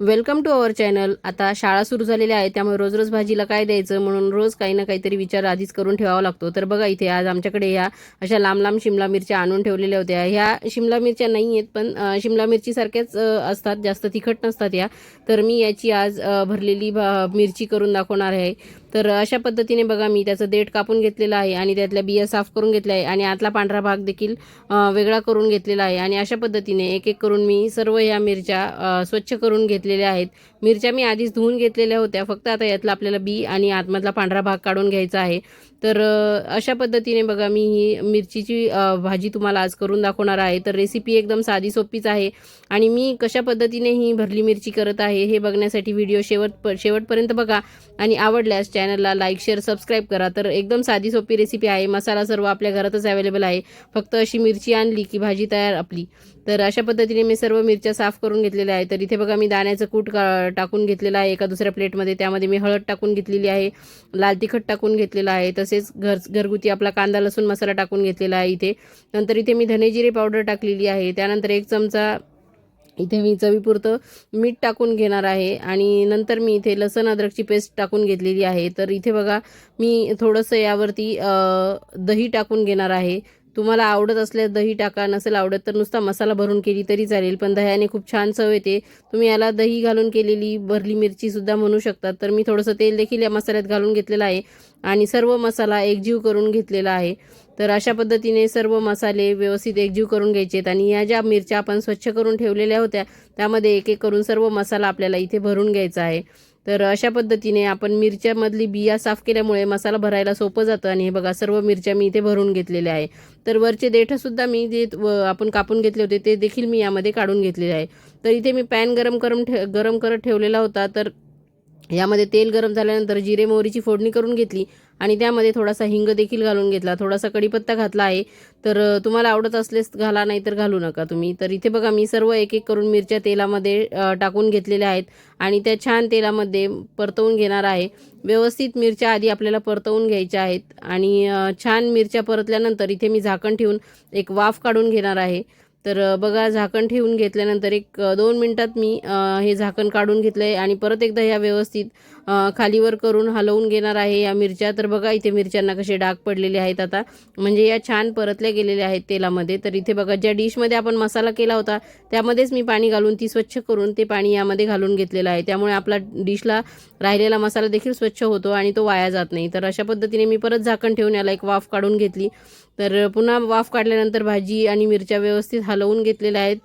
Welcome to our channel. आता शाळा सुरू झालेल्या आहे त्यामुळे रोज रोज भाजीला काय द्यायचं म्हणून रोज काही ना काहीतरी विचार आधीच करून ठेवावा लागतो. तर बघा इथे आज आमच्याकडे ह्या अशा लांब लांब शिमला मिरच्या आणून ठेवलेल्या होत्या. ह्या शिमला मिरच्या नाही आहेत पण शिमला मिरचीसारख्याच असतात जास्त तिखट नसतात या. तर मी याची आज भरलेली भा- मिरची करून दाखवणार आहे. तर अशा पद्धतीने बघा मी त्याचं देठ कापून घेतलेलं आहे आणि त्यातल्या बिया साफ करून घेतल्या आहे आणि आतला पांढरा भाग देखील वेगळा करून घेतलेला आहे. आणि अशा पद्धतीने एक एक करून मी सर्व या मिरच्या स्वच्छ करून घेतलेल्या आहेत. मिरच्या मी आधीच धुवून घेतलेल्या होत्या. फक्त आता यातला आपल्याला बी आणि आतमधला पांढरा भाग काढून घ्यायचा आहे. तर अशा पद्धतीने बघा मी ही मिरचीची भाजी तुम्हाला आज करून दाखवणार आहे. तर रेसिपी एकदम साधी सोपीच आहे. आणि मी कशा पद्धतीने ही भरली मिरची करत आहे हे बघण्यासाठी व्हिडिओ शेवट शेवटपर्यंत बघा. आणि आवडल्यास चॅनलला लाईक शेअर सबस्क्राईब करा. तर एकदम साधी सोपी रेसिपी आहे. मसाला सर्व आपल्या घरातच अवेलेबल आहे. फक्त अशी मिरची आणली की भाजी तयार आपली. तर अशा पद्धतीने मी सर्व मिरच्या साफ करून घेतलेल्या आहे तर इथे बघा मी दाण्याचं कूट का टाकून घेतलेला आहे एका दुसऱ्या प्लेटमध्ये. त्यामध्ये मी हळद टाकून घेतलेली आहे लाल तिखट टाकून घेतलेला आहे तसेच घर घरगुती आपला कांदा लसूण मसाला टाकून घेतलेला आहे इथे. नंतर इथे मी धनेजिरे पावडर टाकलेली आहे. त्यानंतर एक चमचा इथे मी चवीपुरतं मीठ टाकून घेणार आहे आणि नंतर मी इथे लसण अद्रकची पेस्ट टाकून घेतलेली आहे. तर इथे बघा मी थोडंसं यावरती दही टाकून घेणार आहे. तुम्हाला आवडत असल्यास दही टाका नसेल आवडत तर नुसता मसाला भरून केली तरी चालेल पण दह्याने खूप छान चव येते. तुम्ही याला दही घालून केलेली भरली मिरचीसुद्धा म्हणू शकतात तर मी थोडंसं तेल देखील या मसाल्यात घालून घेतलेलं आहे आणि सर्व मसाला एकजीव करून घेतलेला आहे. तर अशा पद्धतीने सर्व मसाले व्यवस्थित एकजीव करून घ्यायचे आहेत आणि या ज्या मिरच्या आपण स्वच्छ करून ठेवलेल्या होत्या त्यामध्ये एक एक करून सर्व मसाला आपल्याला इथे भरून घ्यायचा आहे. तर अशा पद्धतीने आपण मिरच्यामधली बिया साफ केल्यामुळे मसाला भरायला सोपं जातं आणि हे बघा सर्व मिरच्या मी इथे भरून घेतलेल्या आहे. तर वरचे देठंसुद्धा मी जे व- आपण कापून घेतले होते ते देखील मी यामध्ये काढून घेतलेले आहे. तर इथे मी पॅन गरम करून ठे गरम करत ठेवलेला होता तर यामध्ये तेल गरम झाल्यानंतर जिरे मोहरीची फोडणी करून घेतली आणि त्यामध्ये थोडासा हिंग देखील घालून घेतला. थोडासा कढीपत्ता घातला आहे. तर तुम्हाला आवडत असलेच घाला नाही तर घालू नका तुम्ही. तर इथे बघा मी सर्व एक एक करून मिरच्या तेलामध्ये टाकून घेतलेल्या आहेत आणि त्या छान तेलामध्ये परतवून घेणार आहे. व्यवस्थित मिरच्या आधी आपल्याला परतवून घ्यायच्या आहेत आणि छान मिरच्या परतल्यानंतर इथे मी झाकण ठेवून एक वाफ काढून घेणार आहे. तर बघा झाकण ठेवून घेतल्यानंतर एक दोन मिनटात मी हे झाकण काढून घेतलं आहे आणि परत एकदा ह्या व्यवस्थित खालीवर करून हलवून घेणार आहे या मिरच्या. तर बघा इथे मिरच्यांना कसे डाग पडलेले आहेत आता. म्हणजे या छान परतल्या गेलेल्या आहेत तेलामध्ये. तर इथे बघा ज्या डिशमध्ये आपण मसाला केला होता त्यामध्येच मी पाणी घालून ती स्वच्छ करून ते पाणी यामध्ये घालून घेतलेलं आहे. त्यामुळे आपला डिशला राहिलेला मसाला देखील स्वच्छ होतो आणि तो वाया जात नाही. तर अशा पद्धतीने मी परत झाकण ठेवून याला एक वाफ काढून घेतली. तर पुन्हा वाफ काढल्यानंतर भाजी आणि मिरच्या व्यवस्थित हलवून घेतलेल्या आहेत.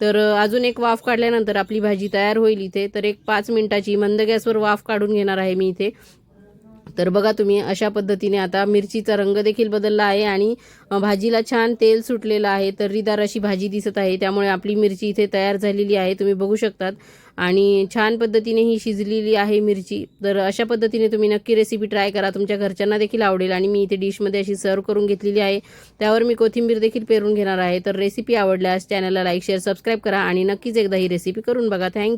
तर अजून एक वाफ काढल्यानंतर आपली भाजी तयार होईल इथे. तर एक पाच मिनिटाची मंद गॅसवर वाफ काढून घेणार आहे मी इथे. तर बघा तुम्ही अशा पद्धतीने आता मिरचीचा रंग देखील बदलला आहे आणि भाजीला छान तेल सुटलेलं आहे. तर्रीदार अशी भाजी दिसत आहे. त्यामुळे आपली मिरची इथे तयार झालेली आहे. तुम्ही बघू शकतात. आणि छान पद्धतीने ही शिजलेली आहे मिरची. तर अशा पद्धतीने तुम्ही नक्की रेसिपी ट्राय करा. तुमच्या घरच्यांना देखील आवडेल आणि मी इथे डिशमध्ये अशी सर्व करून घेतलेली आहे. त्यावर मी कोथिंबीर देखील पेरून घेणार आहे. तर रेसिपी आवडल्यास चॅनलला लाईक शेअर सबस्क्राईब करा आणि नक्कीच एकदा ही रेसिपी करून बघा. थँक्यू